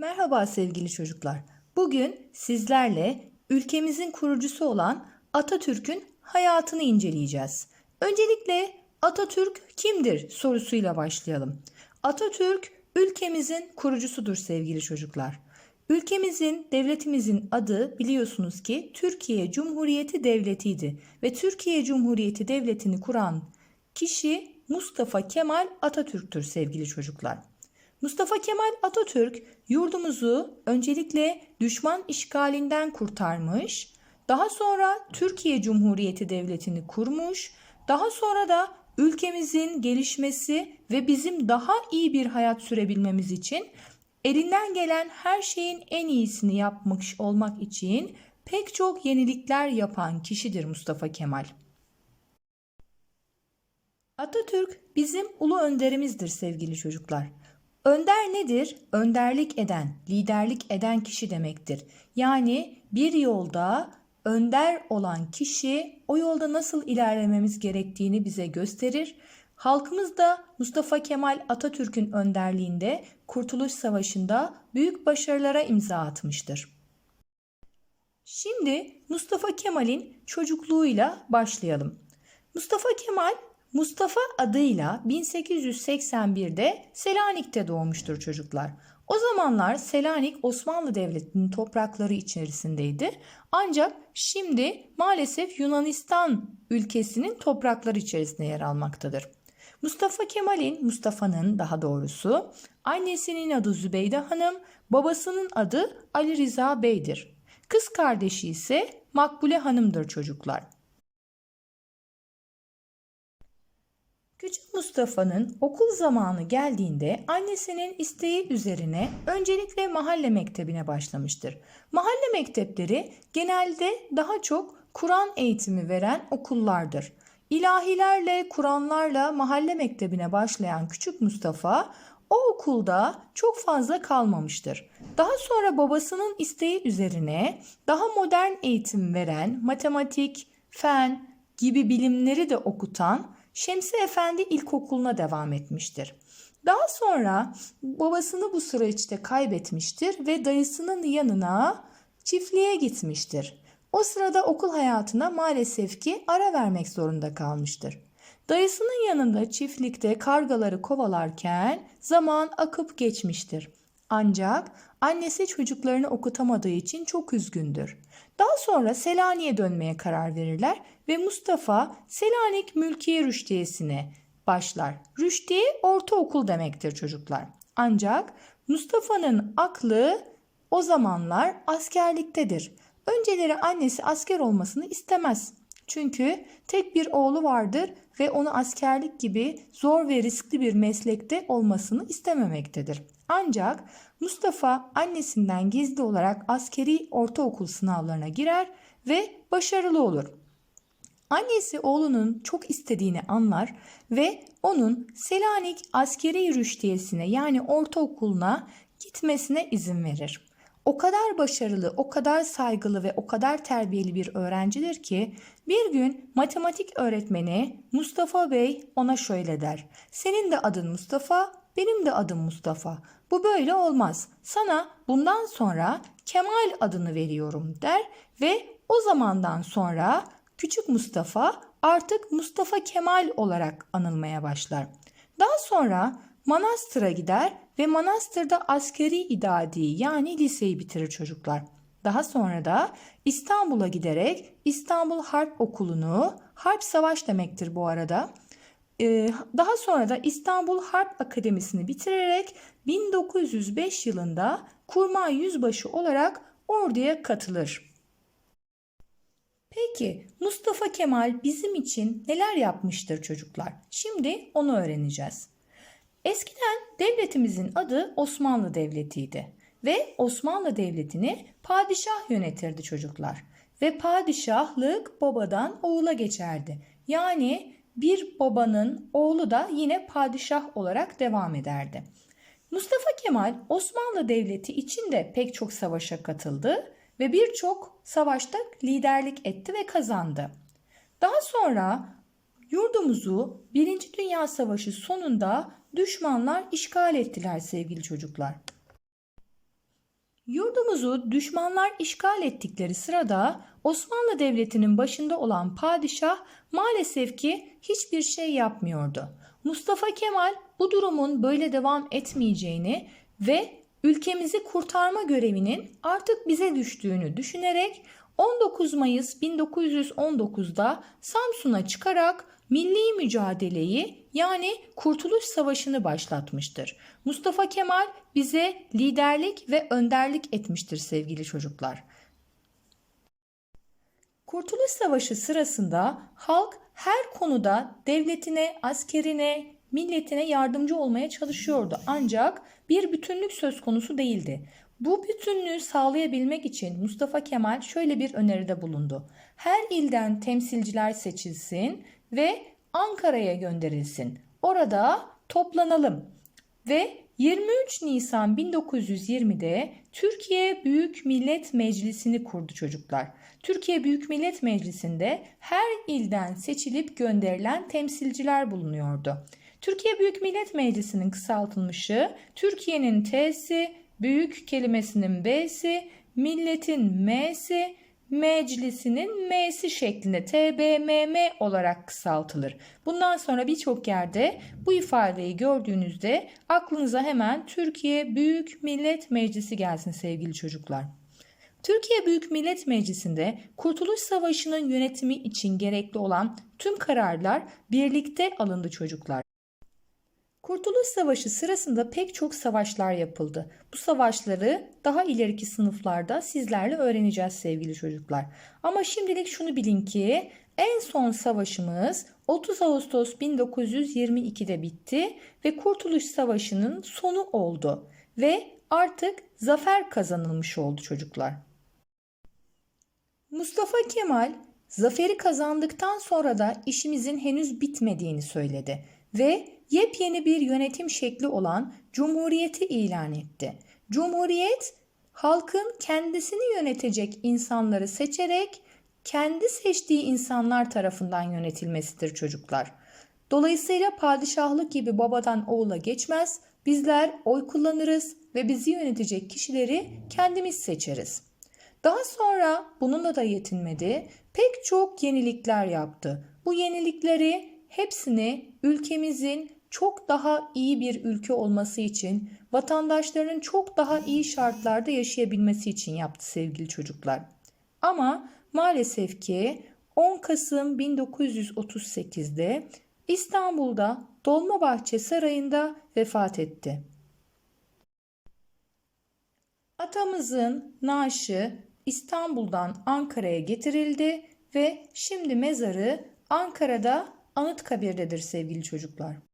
Merhaba sevgili çocuklar. Bugün sizlerle ülkemizin kurucusu olan Atatürk'ün hayatını inceleyeceğiz. Öncelikle Atatürk kimdir sorusuyla başlayalım. Atatürk ülkemizin kurucusudur sevgili çocuklar. Ülkemizin, devletimizin adı biliyorsunuz ki Türkiye Cumhuriyeti Devleti'ydi ve Türkiye Cumhuriyeti Devleti'ni kuran kişi Mustafa Kemal Atatürk'tür sevgili çocuklar. Mustafa Kemal Atatürk yurdumuzu öncelikle düşman işgalinden kurtarmış, daha sonra Türkiye Cumhuriyeti Devleti'ni kurmuş, daha sonra da ülkemizin gelişmesi ve bizim daha iyi bir hayat sürebilmemiz için elinden gelen her şeyin en iyisini yapmış olmak için pek çok yenilikler yapan kişidir Mustafa Kemal. Atatürk bizim ulu önderimizdir sevgili çocuklar. Önder nedir? Önderlik eden, liderlik eden kişi demektir. Yani bir yolda önder olan kişi o yolda nasıl ilerlememiz gerektiğini bize gösterir. Halkımız da Mustafa Kemal Atatürk'ün önderliğinde Kurtuluş Savaşı'nda büyük başarılara imza atmıştır. Şimdi Mustafa Kemal'in çocukluğuyla başlayalım. Mustafa Kemal Mustafa adıyla 1881'de Selanik'te doğmuştur çocuklar. O zamanlar Selanik Osmanlı Devleti'nin toprakları içerisindeydi. Ancak şimdi maalesef Yunanistan ülkesinin toprakları içerisinde yer almaktadır. Mustafa Kemal'in, Mustafa'nın daha doğrusu annesinin adı Zübeyde Hanım, babasının adı Ali Rıza Bey'dir. Kız kardeşi ise Makbule Hanım'dır çocuklar. Küçük Mustafa'nın okul zamanı geldiğinde annesinin isteği üzerine öncelikle mahalle mektebine başlamıştır. Mahalle mektepleri genelde daha çok Kur'an eğitimi veren okullardır. İlahilerle, Kur'anlarla mahalle mektebine başlayan küçük Mustafa o okulda çok fazla kalmamıştır. Daha sonra babasının isteği üzerine daha modern eğitim veren matematik, fen gibi bilimleri de okutan Şemsi Efendi İlkokulu'na devam etmiştir. Daha sonra babasını bu süreçte kaybetmiştir ve dayısının yanına çiftliğe gitmiştir. O sırada okul hayatına maalesef ki ara vermek zorunda kalmıştır. Dayısının yanında çiftlikte kargaları kovalarken zaman akıp geçmiştir. Ancak annesi çocuklarını okutamadığı için çok üzgündür. Daha sonra Selanik'e dönmeye karar verirler ve Mustafa Selanik Mülkiye Rüştiyesi'ne başlar. Rüştiye ortaokul demektir çocuklar. Ancak Mustafa'nın aklı o zamanlar askerliktedir. Önceleri annesi asker olmasını istemez. Çünkü tek bir oğlu vardır ve onu askerlik gibi zor ve riskli bir meslekte olmasını istememektedir. Ancak Mustafa annesinden gizli olarak askeri ortaokul sınavlarına girer ve başarılı olur. Annesi oğlunun çok istediğini anlar ve onun Selanik askeri rüştiyesine yani ortaokuluna gitmesine izin verir. O kadar başarılı, o kadar saygılı ve o kadar terbiyeli bir öğrencidir ki bir gün matematik öğretmeni Mustafa Bey ona şöyle der. Senin de adın Mustafa, benim de adım Mustafa. Bu böyle olmaz. Sana bundan sonra Kemal adını veriyorum der ve o zamandan sonra küçük Mustafa artık Mustafa Kemal olarak anılmaya başlar. Daha sonra Manastır'a gider ve Manastır'da askeri idadi yani liseyi bitirir çocuklar. Daha sonra da İstanbul'a giderek İstanbul Harp Okulu'nu, harp savaş demektir bu arada, ee, daha sonra da İstanbul Harp Akademisi'ni bitirerek 1905 yılında kurmay yüzbaşı olarak orduya katılır. Peki Mustafa Kemal bizim için neler yapmıştır çocuklar? Şimdi onu öğreneceğiz. Eskiden devletimizin adı Osmanlı Devleti'ydi ve Osmanlı Devleti'ni padişah yönetirdi çocuklar. Ve padişahlık babadan oğula geçerdi. Yani bir babanın oğlu da yine padişah olarak devam ederdi. Mustafa Kemal Osmanlı Devleti için de pek çok savaşa katıldı ve birçok savaşta liderlik etti ve kazandı. Daha sonra yurdumuzu Birinci Dünya Savaşı sonunda düşmanlar işgal ettiler sevgili çocuklar. Yurdumuzu düşmanlar işgal ettikleri sırada Osmanlı Devleti'nin başında olan padişah maalesef ki hiçbir şey yapmıyordu. Mustafa Kemal bu durumun böyle devam etmeyeceğini ve ülkemizi kurtarma görevinin artık bize düştüğünü düşünerek 19 Mayıs 1919'da Samsun'a çıkarak milli mücadeleyi yani Kurtuluş Savaşı'nı başlatmıştır. Mustafa Kemal bize liderlik ve önderlik etmiştir sevgili çocuklar. Kurtuluş Savaşı sırasında halk her konuda devletine, askerine, milletine yardımcı olmaya çalışıyordu. Ancak bir bütünlük söz konusu değildi. Bu bütünlüğü sağlayabilmek için Mustafa Kemal şöyle bir öneride bulundu. Her ilden temsilciler seçilsin ve Ankara'ya gönderilsin. Orada toplanalım ve 23 Nisan 1920'de Türkiye Büyük Millet Meclisi'ni kurdu çocuklar. Türkiye Büyük Millet Meclisi'nde her ilden seçilip gönderilen temsilciler bulunuyordu. Türkiye Büyük Millet Meclisi'nin kısaltılmışı Türkiye'nin T'si, büyük kelimesinin B'si, milletin M'si, meclisinin M'si şeklinde TBMM olarak kısaltılır. Bundan sonra birçok yerde bu ifadeyi gördüğünüzde aklınıza hemen Türkiye Büyük Millet Meclisi gelsin sevgili çocuklar. Türkiye Büyük Millet Meclisi'nde Kurtuluş Savaşı'nın yönetimi için gerekli olan tüm kararlar birlikte alındı çocuklar. Kurtuluş Savaşı sırasında pek çok savaşlar yapıldı. Bu savaşları daha ileriki sınıflarda sizlerle öğreneceğiz sevgili çocuklar. Ama şimdilik şunu bilin ki en son savaşımız 30 Ağustos 1922'de bitti ve Kurtuluş Savaşı'nın sonu oldu ve artık zafer kazanılmış oldu çocuklar. Mustafa Kemal zaferi kazandıktan sonra da işimizin henüz bitmediğini söyledi ve yepyeni bir yönetim şekli olan Cumhuriyeti ilan etti. Cumhuriyet halkın kendisini yönetecek insanları seçerek kendi seçtiği insanlar tarafından yönetilmesidir çocuklar. Dolayısıyla padişahlık gibi babadan oğula geçmez. Bizler oy kullanırız ve bizi yönetecek kişileri kendimiz seçeriz. Daha sonra bununla da yetinmedi. Pek çok yenilikler yaptı. Bu yenilikleri hepsini ülkemizin çok daha iyi bir ülke olması için, vatandaşlarının çok daha iyi şartlarda yaşayabilmesi için yaptı sevgili çocuklar. Ama maalesef ki 10 Kasım 1938'de İstanbul'da Dolmabahçe Sarayı'nda vefat etti. Atamızın naaşı İstanbul'dan Ankara'ya getirildi ve şimdi mezarı Ankara'da Anıtkabir'dedir sevgili çocuklar.